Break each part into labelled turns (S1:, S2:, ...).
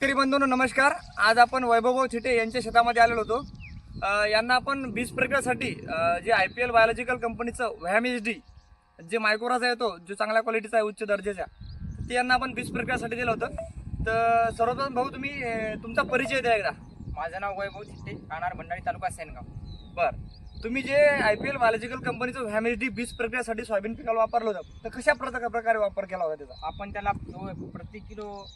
S1: शेतकरी बंधूंनो नमस्कार. आज आपण वैभवभाऊ थिटे यांच्या शेतामध्ये आलेलो होतो. यांना आपण बीज प्रक्रियासाठी जे आय पी एल बायोलॉजिकल कंपनीचं व्हॅम एच डी जे मायक्रोराचा येतो जो चांगल्या क्वालिटीचा आहे उच्च दर्जाचा ते यांना आपण बीज प्रक्रियासाठी दिलं होतं. तर सर्वप्रथम भाऊ तुम्ही तुमचा परिचय द्या एकदा.
S2: माझं नाव वैभव चिट्टे राहणार भंडारी तालुका सेनगाव.
S1: बरं. तुम्ही जे आय पी एल बायोलॉजिकल कंपनीचं व्हॅम एच डी बीज प्रक्रियासाठी सोयाबीन पिकाला वापरलं होतं तर कशा प्रकार प्रकारे वापर केला होता त्याचा?
S2: आपण त्याला प्रति किलो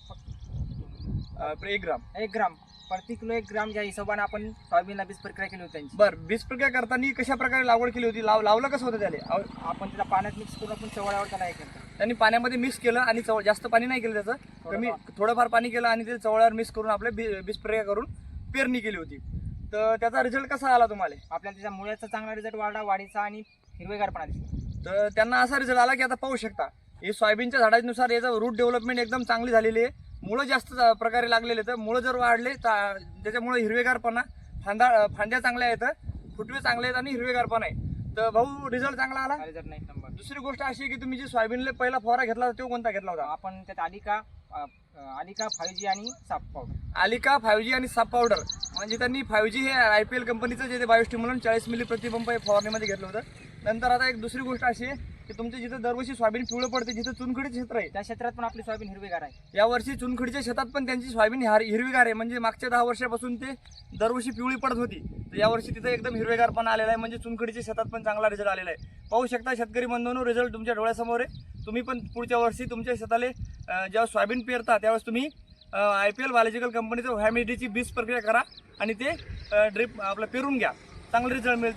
S1: अ, एक ग्राम.
S2: एक ग्राम. प्रति किलो एक ग्राम या हिशोबाने आपण सोयाबीनला बीज प्रक्रिया केली होती त्यांची.
S1: बरं बीज प्रक्रिया करताना कशा प्रकारे लागवड केली होती? लाव लावलं कसं होतं त्याला?
S2: आपण त्याला पाण्यात मिक्स करून आपण चवळ्यावर त्याला हे
S1: त्यांनी पाण्यामध्ये मिक्स केलं आणि चवळ जास्त पाणी नाही केलं त्याचं. कमी थोडंफार पाणी केलं आणि ते चवळ्यावर मिक्स करून आपले बी- बीज प्रक्रिया करून पेरणी केली होती. तर त्याचा रिझल्ट कसा आला तुम्हाला?
S2: आपल्याला त्याच्या मुळ्याचा चांगला रिझल्ट वाढला वाढीचा आणि हिरवेगारपणा दिसला.
S1: तर त्यांना असा रिझल्ट आला की आता पाहू शकता. हे सोयाबीनच्या झाडानुसार याचं रूट डेव्हलपमेंट एकदम चांगली झालेली आहे. मुळं जास्त प्रकारे लागलेले तर मुळं जर वाढले तर त्याच्यामुळे हिरवेगारपणा फांदा फांद्या चांगल्या आहेत फुटवे चांगले आहेत आणि हिरवेगारपणा आहे. तर भाऊ रिझल्ट चांगला आला?
S2: रिझल्ट नाही नंबर
S1: दुसरी गोष्ट अशी की तुम्ही जे सोयाबीनला पहिला फवारा घेतला होता तो कोणता घेतला होता?
S2: आपण त्यात आलिका आलिका फाईव्ह जी आणि साप पावडर.
S1: आलिका फाईव्ह जी आणि साप पावडर. म्हणजे त्यांनी फाईव्ह जी हे आय पी एल कंपनीचं जे ते बायोस्टिम्युलन चाळीस मिली प्रतिपंप हे फवारणीमध्ये घेतलं होतं. नंतर आता एक दुसरी गोष्ट अशी आहे की तुमचे जिथं दरवर्षी सोयाबीन पिवळं पडते जिथं चुनखडीचं क्षेत्र आहे
S2: त्या क्षेत्रात पण आपली सोयाबीन हिरवीगार आहे.
S1: यावर्षी चुनखडीच्या शेतात पण त्यांची सोयाबीन हार हिरवीगार आहे. म्हणजे मागच्या दहा वर्षापासून ते दरवर्षी पिवळी पडत होती. तर यावर्षी तिथं एकदम हिरवेगारपणा आलेला आहे. म्हणजे चुनखडीच्या शेतात पण चांगला रिझल्ट आलेला आहे. पाहू शकता शेतकरी बंधूंनो रिझल्ट तुमच्या डोळ्यासमोर आहे. तुम्ही पण पुढच्या वर्षी तुमच्या शेताले जेव्हा सोयाबीन पेरता त्यावेळेस तुम्ही आय पी एल बायोलॉजिकल कंपनीचं व्हॅमिडीची बीज प्रक्रिया करा आणि ते ड्रिप आपलं पेरून घ्या. चांगलं रिझल्ट मिळते.